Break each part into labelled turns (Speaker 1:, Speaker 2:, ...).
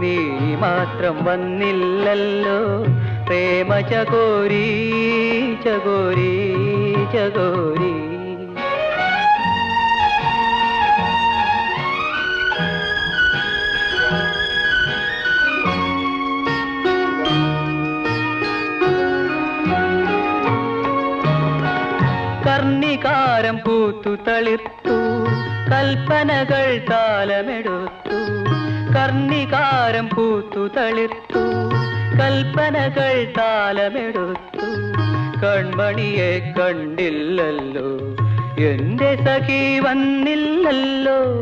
Speaker 1: നീ മാത്രം വന്നില്ലല്ലോ. പ്രേമ ചകോരി ചകോരി ചകോരി. കർണികാരം പൂത്തു തളിർത്തു കൽപ്പനകൾ താലമെടുത്തു. കർണികാരം പൂത്തു തളിർത്തു. കൽപ്പനകൾ താലമെടുത്തു. കൺമണിയെ കണ്ടില്ലല്ലോ. എന്റെ സഖി വന്നില്ലല്ലോ.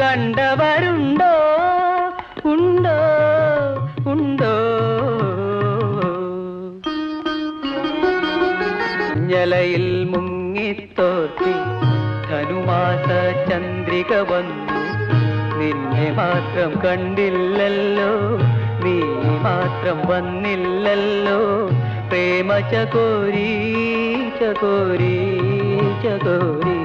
Speaker 1: കണ്ടവരുണ്ടോ? ഉണ്ടോ? ഉണ്ടോ? ഞലയിൽ മുങ്ങിത്തോത്തി ധനുമാസ ചന്ദ്രിക വന്നു. നിന്നെ മാത്രം കണ്ടില്ലല്ലോ. നീ മാത്രം വന്നില്ലല്ലോ. പ്രേമ ചകോരി ചകോരി ചകോരി.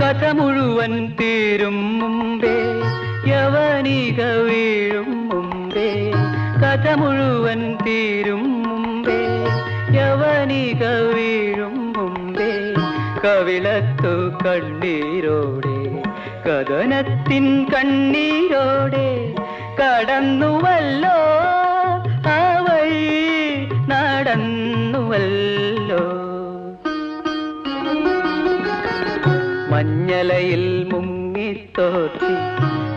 Speaker 1: കഥ മുഴുവൻ തീരും മുമ്പേ കവിളത്തു കണ്ണീരോടെ കഥനത്തിൻ കണ്ണീരോടെ കടന്നുവല്ലോ. വഴി നടന്നുവല്ലോ. മഞ്ഞലയിൽ മുങ്ങിത്തോത്തി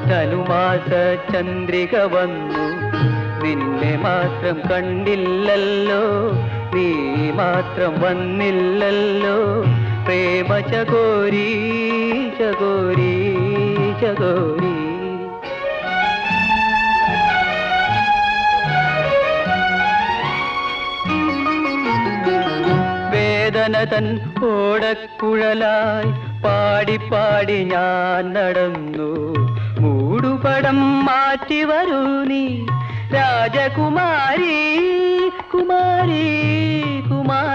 Speaker 1: ധനുമാസ ചന്ദ്രിക വന്നു. നിന്നെ മാത്രം കണ്ടില്ലല്ലോ നീ മാത്രം വന്നില്ലല്ലോ. പ്രേമ ചകോരി ചകോരി ചകോരി. വേദന തൻ ഓടക്കുഴലായി പാടി പാടി ഞാൻ നടന്നു. മൂടുപടം മാറ്റി വരൂ നീ രാജകുമാരി കുമാരി കുമാരി